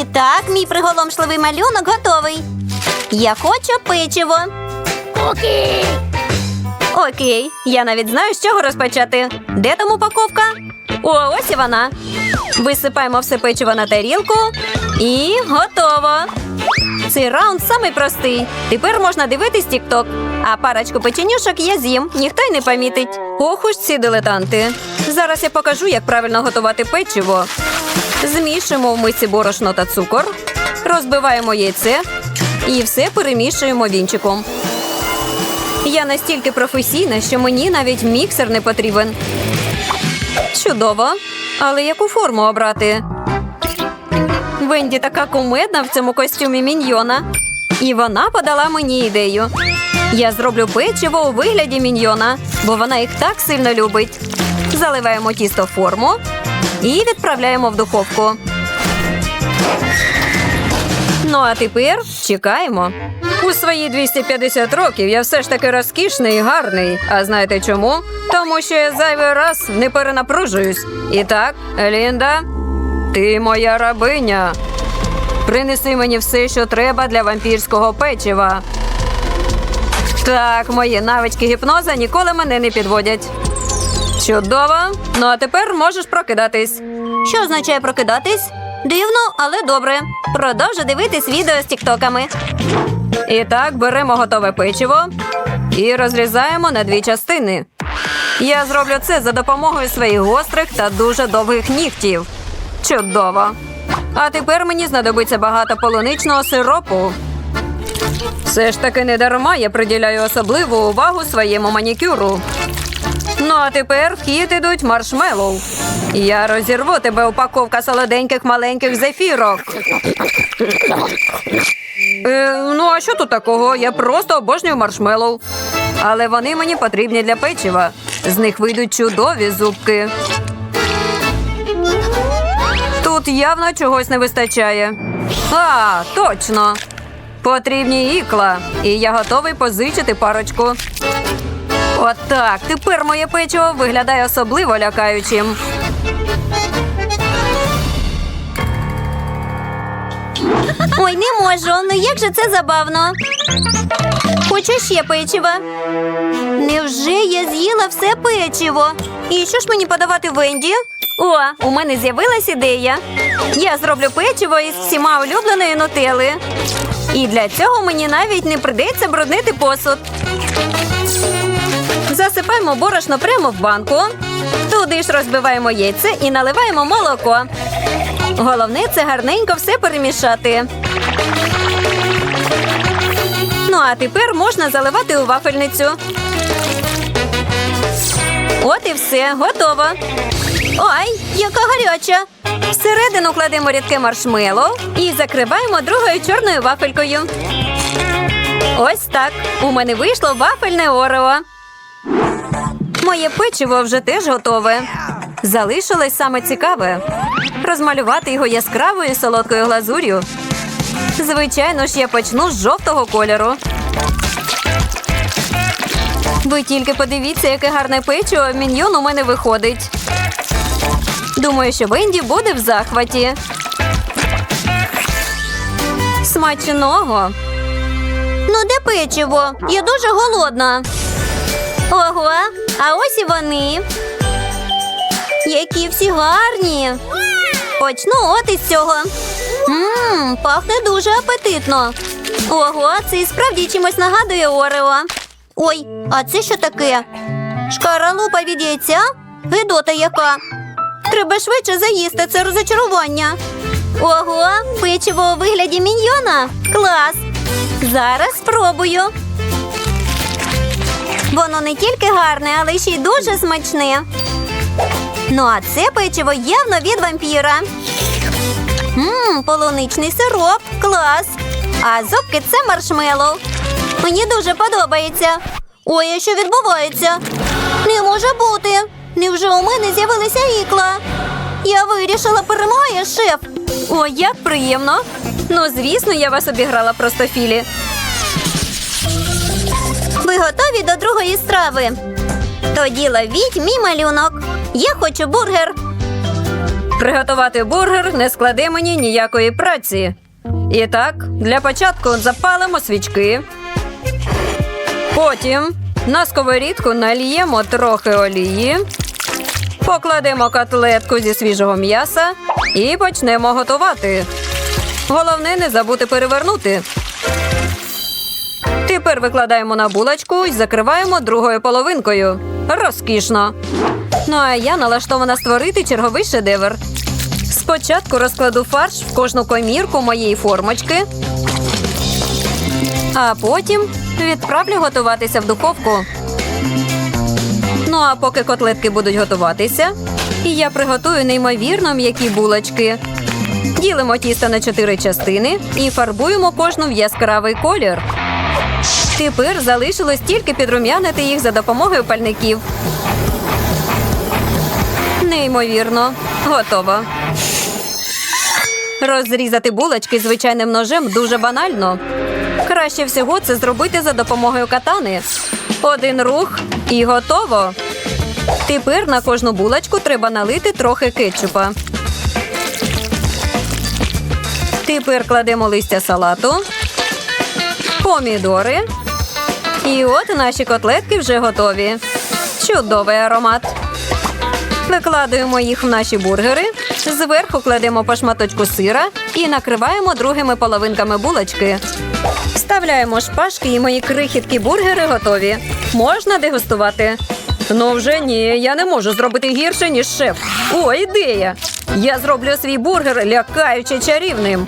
І так, мій приголомшливий малюнок готовий. Я хочу печиво. Окей. Окей, я навіть знаю, з чого розпочати. Де там упаковка? О, ось і вона. Висипаємо все печиво на тарілку і готово. Цей раунд самий простий. Тепер можна дивитись тік-ток. А парочку печенюшок я з'їм, ніхто й не помітить. Ох уж ці дилетанти. Зараз я покажу, як правильно готувати печиво. Змішуємо в мисці борошно та цукор, розбиваємо яйце і все перемішуємо вінчиком. Я настільки професійна, що мені навіть міксер не потрібен. Чудово. Але яку форму обрати? Венді така кумедна в цьому костюмі міньйона. І вона подала мені ідею. Я зроблю печиво у вигляді міньйона, бо вона їх так сильно любить. Заливаємо тісто в форму і відправляємо в духовку. Ну а тепер чекаємо. У свої 250 років я все ж таки розкішний і гарний. А знаєте чому? Тому що я зайвий раз не перенапружуюсь. І так, Лінда, ти моя рабиня. Принеси мені все, що треба для вампірського печива. Так, мої навички гіпноза ніколи мене не підводять. Чудово. Ну а тепер можеш прокидатись. Що означає прокидатись? Дивно, але добре. Продовжу дивитись відео з тіктоками. І так беремо готове печиво і розрізаємо на дві частини. Я зроблю це за допомогою своїх гострих та дуже довгих нігтів. Чудово. А тепер мені знадобиться багато полуничного сиропу. Все ж таки не дарма я приділяю особливу увагу своєму манікюру. Ну а тепер в хід ідуть маршмеллоу. Я розірву тебе упаковка солоденьких маленьких зефірок. Е, ну, а що тут такого? Я просто обожнюю маршмеллоу. Але вони мені потрібні для печива. З них вийдуть чудові зубки. Тут явно чогось не вистачає. А, точно. Потрібні ікла. І я готовий позичити парочку. Отак. Тепер моє печиво виглядає особливо лякаючим. Ой, не можу. Ну як же це забавно? Хочу ще печива. Невже я з'їла все печиво? І що ж мені подавати Венді? О, у мене з'явилась ідея. Я зроблю печиво із всіма улюбленої нутели. І для цього мені навіть не придеться бруднити посуд. Засипаємо борошно прямо в банку. Туди ж розбиваємо яйце і наливаємо молоко. Головне це гарненько все перемішати. Ну а тепер можна заливати у вафельницю. От і все, готово. Ой, яка гаряча. Всередину кладемо рідке маршмело і закриваємо другою чорною вафелькою. Ось так. У мене вийшло вафельне орео. Моє печиво вже теж готове. Залишилось саме цікаве розмалювати його яскравою солодкою глазур'ю. Звичайно ж, я почну з жовтого кольору. Ви тільки подивіться, яке гарне печиво міньйон у мене виходить. Думаю, що Венді буде в захваті. Смачного. Ну, де печиво? Я дуже голодна. Ого, а ось і вони. Які всі гарні. Почну от із цього. Мм, пахне дуже апетитно. Ого, це і справді чимось нагадує Орео. Ой, а це що таке? Шкаралупа від яйця? Гидота яка. Треба швидше заїсти це розочарування. Ого, печиво у вигляді міньйона. Клас. Зараз спробую. Воно не тільки гарне, але ще й дуже смачне. Ну, а це печиво явно від вампіра. Мм, полуничний сироп. Клас. А зубки це маршмеллоу. Мені дуже подобається. Ой, а що відбувається? Не може бути. Невже у мене з'явилися ікла? Я вирішила, перемагає шеф. О, як приємно. Ну, звісно, я вас обіграла простофілі. Ви готові до другої страви? Тоді ловіть мій малюнок. Я хочу бургер. Приготувати бургер не складе мені ніякої праці. І так, для початку запалимо свічки. Потім на сковорідку нальємо трохи олії, покладемо котлетку зі свіжого м'яса і почнемо готувати. Головне не забути перевернути. Тепер викладаємо на булочку і закриваємо другою половинкою. Розкішно. Ну а я налаштована створити черговий шедевр. Спочатку розкладу фарш в кожну комірку моєї формочки, а потім відправлю готуватися в духовку. Ну а поки котлетки будуть готуватися, і я приготую неймовірно м'які булочки. Ділимо тісто на чотири частини і фарбуємо кожну в яскравий колір. Тепер залишилось тільки підрум'янити їх за допомогою пальників. Неймовірно, готово. Розрізати булочки звичайним ножем дуже банально. Краще всього це зробити за допомогою катани. Один рух і готово. Тепер на кожну булочку треба налити трохи кетчупа. Тепер кладемо листя салату, помідори. І от наші котлетки вже готові. Чудовий аромат. Викладуємо їх в наші бургери, зверху кладемо по шматочку сира і накриваємо другими половинками булочки. Вставляємо шпажки і мої крихіткі бургери готові. Можна дегустувати. Ну вже ні, я не можу зробити гірше, ніж шеф. О, ідея! Я зроблю свій бургер лякаючи чарівним.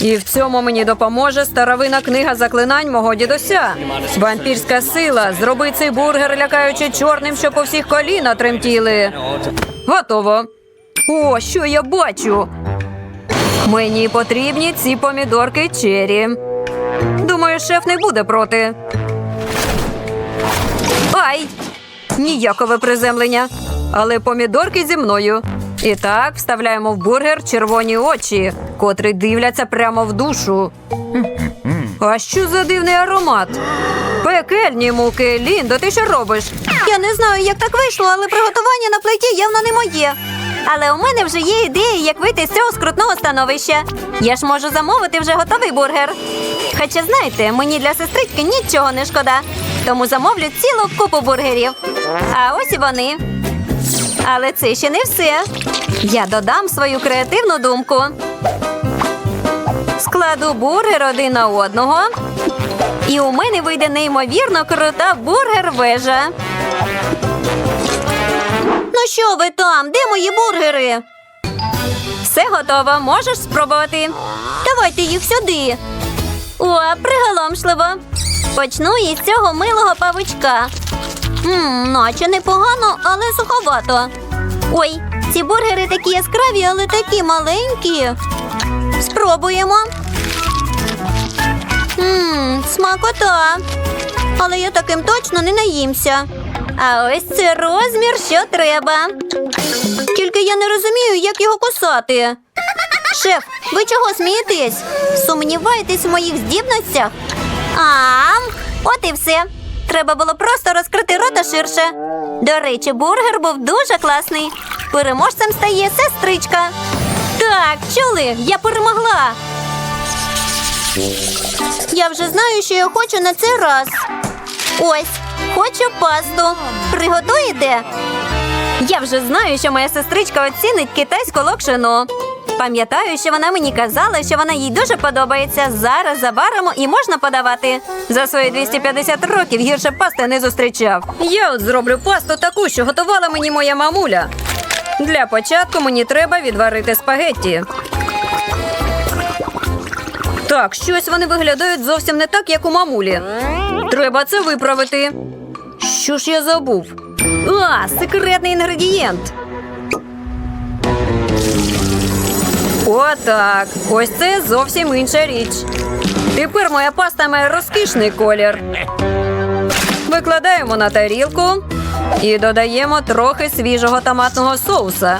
І в цьому мені допоможе старовина книга заклинань мого дідуся. Вампірська сила. Зроби цей бургер лякаючи чорним, що по всіх коліна тремтіли. Готово. О, що я бачу? Мені потрібні ці помідорки чері. Шеф не буде проти. Ай! Ніякове приземлення. Але помідорки зі мною. І так вставляємо в бургер червоні очі, котрі дивляться прямо в душу. А що за дивний аромат? Пекельні муки, Ліндо, ти що робиш? Я не знаю, як так вийшло, але приготування на плиті явно не моє. Але у мене вже є ідея, як вийти з цього скрутного становища. Я ж можу замовити вже готовий бургер. Хоча, знаєте, мені для сестрички нічого не шкода. Тому замовлю цілу купу бургерів. А ось і вони. Але це ще не все. Я додам свою креативну думку. Складу бургер один на одного. І у мене вийде неймовірно крута бургер-вежа. Ну що ви там? Де мої бургери? Все готово, можеш спробувати. Давайте їх сюди. О, приголомшливо. Почну із цього милого павучка. Ммм, наче непогано, але суховато. Ой, ці бургери такі яскраві, але такі маленькі. Спробуємо. Ммм, смакота. Але я таким точно не наїмся. А ось це розмір, що треба. Тільки я не розумію, як його кусати. Шеф, ви чого смієтесь? Сумніваєтесь в моїх здібностях? А, от і все. Треба було просто розкрити рота ширше. До речі, бургер був дуже класний. Переможцем стає сестричка. Так, чули, я перемогла. Я вже знаю, що я хочу на цей раз. Ось, хочу пасту. Приготуєте? Я вже знаю, що моя сестричка оцінить китайську локшину. Пам'ятаю, що вона мені казала, що вона їй дуже подобається. Зараз заваримо і можна подавати. За свої 250 років гірше пасти не зустрічав. Я от зроблю пасту таку, що готувала мені моя мамуля. Для початку мені треба відварити спагетті. Так, щось вони виглядають зовсім не так, як у мамулі. Треба це виправити. Що ж я забув? А, секретний інгредієнт. Отак. Ось це зовсім інша річ. Тепер моя паста має розкішний колір. Викладаємо на тарілку і додаємо трохи свіжого томатного соуса.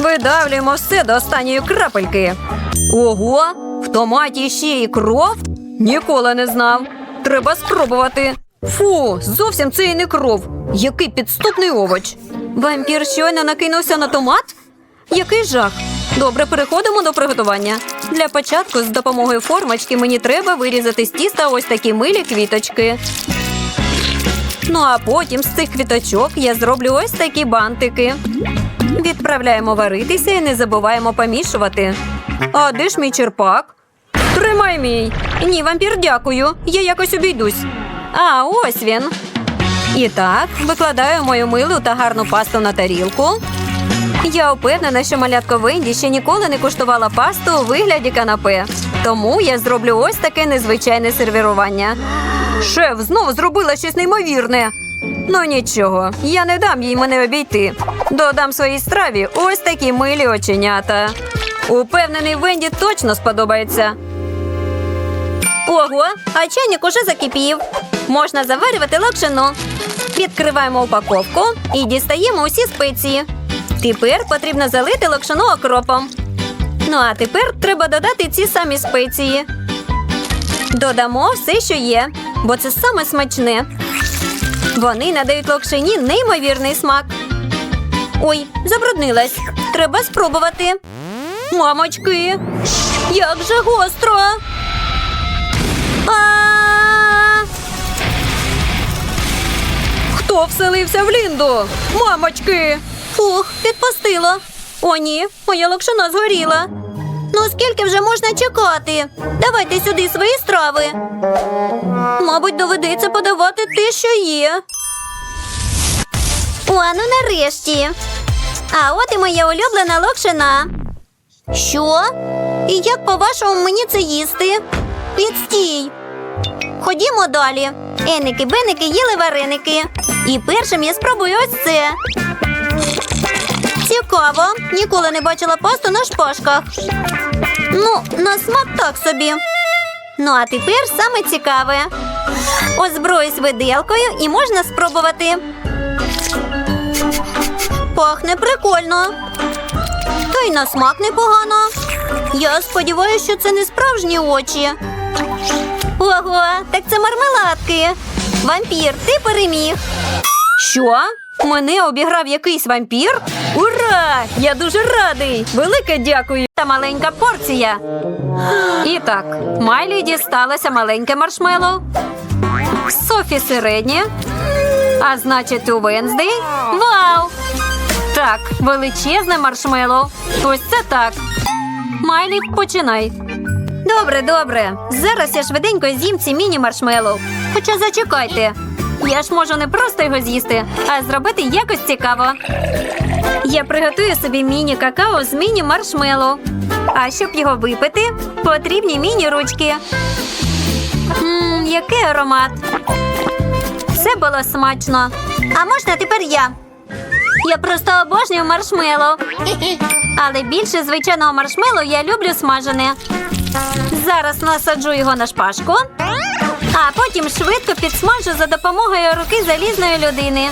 Видавлюємо все до останньої крапельки. Ого, в томаті ще і кров? Ніколи не знав. Треба спробувати. Фу, зовсім це і не кров. Який підступний овоч. Вампір щойно накинувся на томат? який жах. Добре, переходимо до приготування. Для початку з допомогою формочки мені треба вирізати з тіста ось такі милі квіточки. Ну а потім з цих квіточок я зроблю ось такі бантики. Відправляємо варитися і не забуваємо помішувати. А де ж мій черпак? Тримай мій. Ні, вампір, дякую. Я якось обійдусь. А, ось він. І так, викладаю мою милу та гарну пасту на тарілку. Я впевнена, що малятко Венді ще ніколи не куштувала пасту у вигляді канапе. Тому я зроблю ось таке незвичайне сервірування. Шеф знову зробила щось неймовірне. Ну нічого, я не дам їй мене обійти. Додам своїй страві ось такі милі оченята. Упевнений, Венді точно сподобається. Ого, а чайник уже закипів. Можна заварювати локшину. Відкриваємо упаковку і дістаємо усі спеції. Тепер потрібно залити локшину окропом. Ну а тепер треба додати ці самі спеції. Додамо все, що є, бо це саме смачне. Вони надають локшині неймовірний смак. Ой, забруднилась. Треба спробувати. Мамочки, як же гостро. Хто вселився в Лінду? Мамочки! Фух, підпустило. О, ні, моя локшина згоріла. Ну скільки вже можна чекати? Давайте сюди свої страви. Мабуть, доведеться подавати те, що є. О, ну нарешті. А от і моя улюблена локшина. Що? І як по-вашому мені це їсти? Відстій. Ходімо далі. Еники, беники їли вареники. І першим я спробую ось це. Цікаво. Ніколи не бачила пасту на шпажках. Ну, на смак так собі. Ну, а тепер саме цікаве. Озброюсь виделкою і можна спробувати. Пахне прикольно. Та й на смак непогано. Я сподіваюся, що це не справжні очі. Ого, так це мармеладки. Вампір, ти переміг. Що? Мене обіграв якийсь вампір? Ура! Я дуже радий! Велике дякую! Та маленька порція. І так, Майлі дісталося маленьке маршмеллоу. Софі середнє. А значить, у Венздей. Вау! Так, величезне маршмеллоу. Ось це так. Майлі, починай. Добре, добре. Зараз я швиденько з'їм ці міні-маршмеллоу. Хоча зачекайте. Я ж можу не просто його з'їсти, а зробити якось цікаво. Я приготую собі міні-какао з міні-маршмеллоу. А щоб його випити, потрібні міні-ручки. Мм, який аромат. Все було смачно. А можна тепер я? Я просто обожнюю маршмеллоу. Але більше звичайного маршмеллоу я люблю смажене. Зараз насаджу його на шпажку, а потім швидко підсмажу за допомогою руки залізної людини.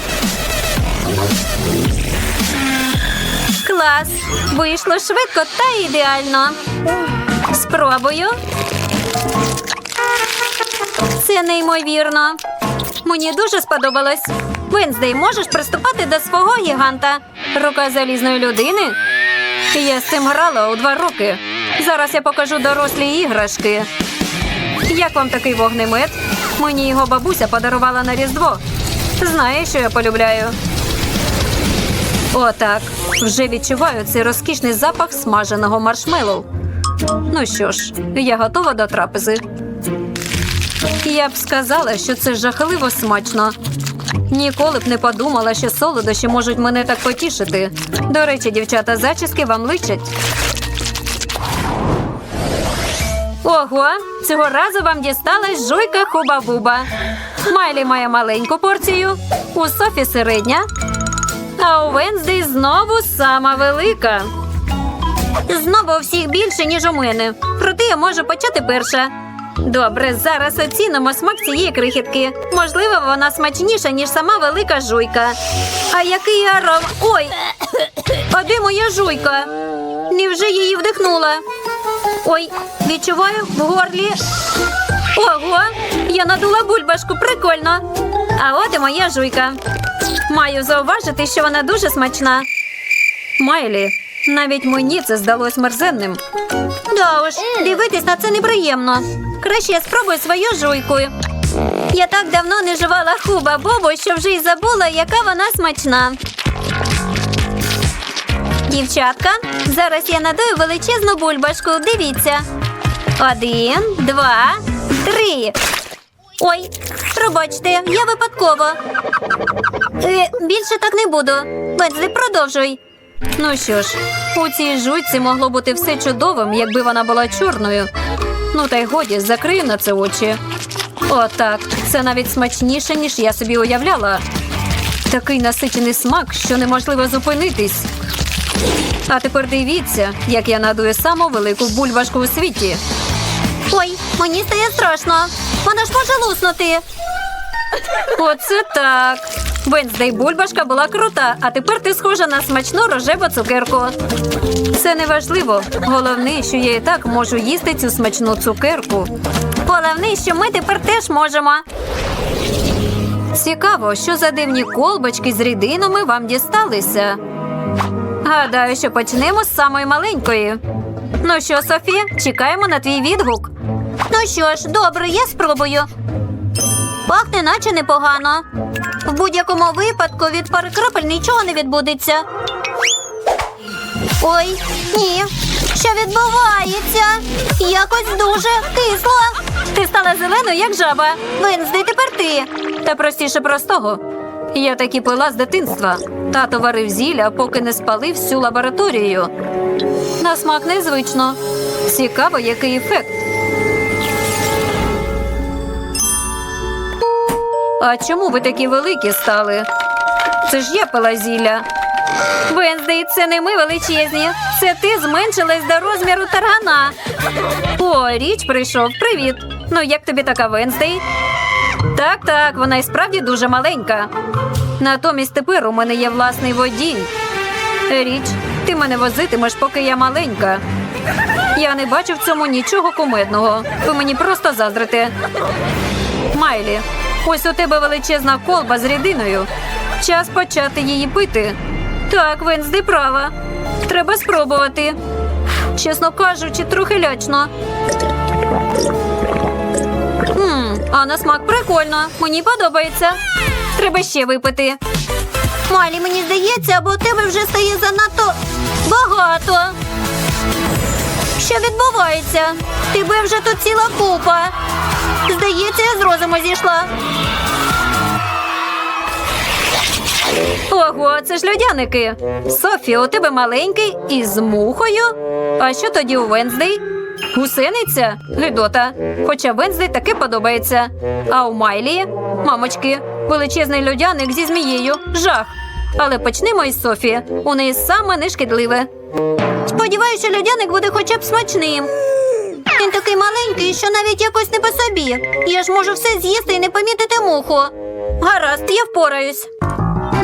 Клас! Вийшло швидко та ідеально. Спробую. Це неймовірно. Мені дуже сподобалось. Венздей, можеш приступати до свого гіганта. Рука залізної людини. Я з цим грала у два роки. Зараз я покажу дорослі іграшки. Як вам такий вогнемет? Мені його бабуся подарувала на Різдво. Знає, що я полюбляю. Отак. Вже відчуваю цей розкішний запах смаженого маршмеллоу. Ну що ж, я готова до трапези. Я б сказала, що це жахливо смачно. Ніколи б не подумала, що солодощі можуть мене так потішити. До речі, дівчата, зачіски вам личать. Ого, цього разу вам дісталась жуйка хуба-буба. Майлі має маленьку порцію, у Софі середня, а у Венздей знову сама велика. Знову всіх більше, ніж у мене. Проте я можу почати перша. Добре, зараз оцінимо смак цієї крихітки. Можливо, вона смачніша, ніж сама велика жуйка. А який аром. Ой! А де моя жуйка? Невже її вдихнула? Ой, відчуваю в горлі. Ого! Я надула бульбашку, прикольно. А от і моя жуйка. Маю зауважити, що вона дуже смачна. Майлі, Навіть мені це здалось мерзенним. Да уж, дивитись на це неприємно. Краще я спробую свою жуйку. Я так давно не жувала хуба Бобу, що вже й забула, яка вона смачна. Дівчатка, зараз я надую величезну бульбашку. Дивіться. Один, два, три. Ой, пробачте, я випадково. Е, більше так не буду. Бензли, продовжуй. Ну що ж, у цій жуйці могло бути все чудовим, якби вона була чорною. Ну та й годі, закрию на це очі. Отак, це навіть смачніше, ніж я собі уявляла. Такий насичений смак, що неможливо зупинитись. А тепер дивіться, як я надую саму велику бульбашку у світі. Ой, мені стає страшно. Вона ж може луснути. Оце так. Венздей бульбашка була крута, а тепер ти схожа на смачну рожеву цукерку. Це не важливо. Головне, що я і так можу їсти цю смачну цукерку. Головне, що ми тепер теж можемо. Цікаво, що за дивні колбочки з рідинами вам дісталися. Гадаю, що почнемо з самої маленької. Ну що, Софі, чекаємо на твій відгук. Ну що ж, добре, я спробую. Пахне, наче непогано. В будь-якому випадку від пари крапель нічого не відбудеться. Ой, ні. Що відбувається? Якось дуже кисло. Ти стала зеленою, як жаба. Венздей, тепер ти. Та простіше простого. Я таки пила з дитинства. Тато варив зілля, поки не спалив всю лабораторію. На смак незвично. Цікаво, який ефект. А чому ви такі великі стали? Це ж я пила зілля. Венздей, це не ми величезні. Це ти зменшилась до розміру таргана. О, річ прийшов. Привіт. Ну як тобі така Венздей? Так, так, вона і справді дуже маленька. Натомість тепер у мене є власний водій. Річ, ти мене возитимеш, поки я маленька. Я не бачу в цьому нічого кумедного. Ви мені просто заздрите. Майлі, ось у тебе величезна колба з рідиною. Час почати її пити. Так, Венсди права. Треба спробувати. Чесно кажучи, трохи лячно. Мм, а на смак прикольно. Мені подобається. Треба ще випити. Малі, мені здається, або у тебе вже стає занадто багато. Що відбувається? Тебе вже тут ціла купа. Здається, я з розуму зійшла. Ого, це ж льодяники. Софі, у тебе маленький і з мухою. А що тоді у Венздей? Гусениця? Гидота. Хоча Венздей таки подобається. А у Майлі, мамочки, величезний льодяник зі змією. Жах. Але почнемо із Софі. У неї саме нешкідливе. Сподіваюся, що льодяник буде хоча б смачним. Він такий маленький, що навіть якось не по собі. Я ж можу все з'їсти і не помітити муху. Гаразд, я впораюсь.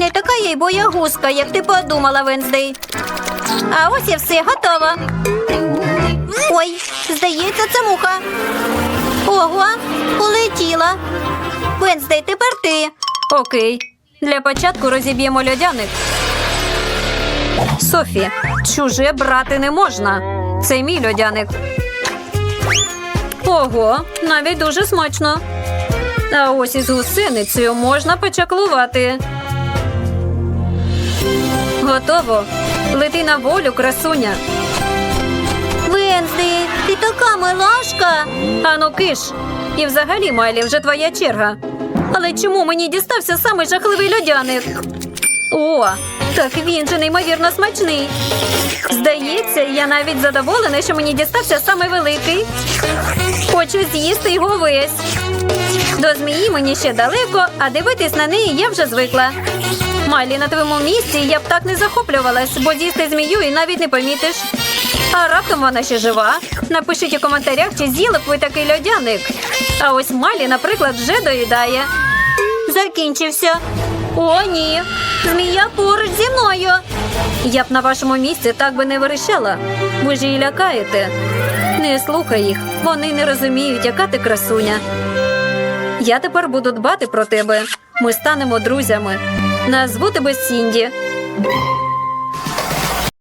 Не така я й боягузка, як ти подумала, Венздей. А ось і все готово. Ой, здається, це муха. Ого, полетіла. Венздей, тепер ти. Окей. Для початку розіб'ємо льодяник. Софі, чуже брати не можна. Це мій льодяник. Ого, навіть дуже смачно. А ось із гусеницею можна почаклувати. Готово. Лети на волю, красуня. Венздей, ти така милашка. Ану киш. І взагалі, Майлі, вже твоя черга. Але чому мені дістався самий жахливий льодяник? О, так він же неймовірно смачний. Здається, я навіть задоволена, що мені дістався самий великий. Хочу з'їсти його весь. До змії мені ще далеко, а дивитись на неї я вже звикла. Майлі, на твоєму місці я б так не захоплювалась, бо з'їсти змію і навіть не помітиш. А раптом вона ще жива. Напишіть у коментарях, чи з'їли б ви такий льодяник. А ось Малі, наприклад, вже доїдає. Закінчився. О, ні. Змія поруч зі мною. Я б на вашому місці так би не вирішала. Ви ж її лякаєте. Не слухай їх, вони не розуміють, яка ти красуня. Я тепер буду дбати про тебе. Ми станемо друзями. Назву тебе Сінді.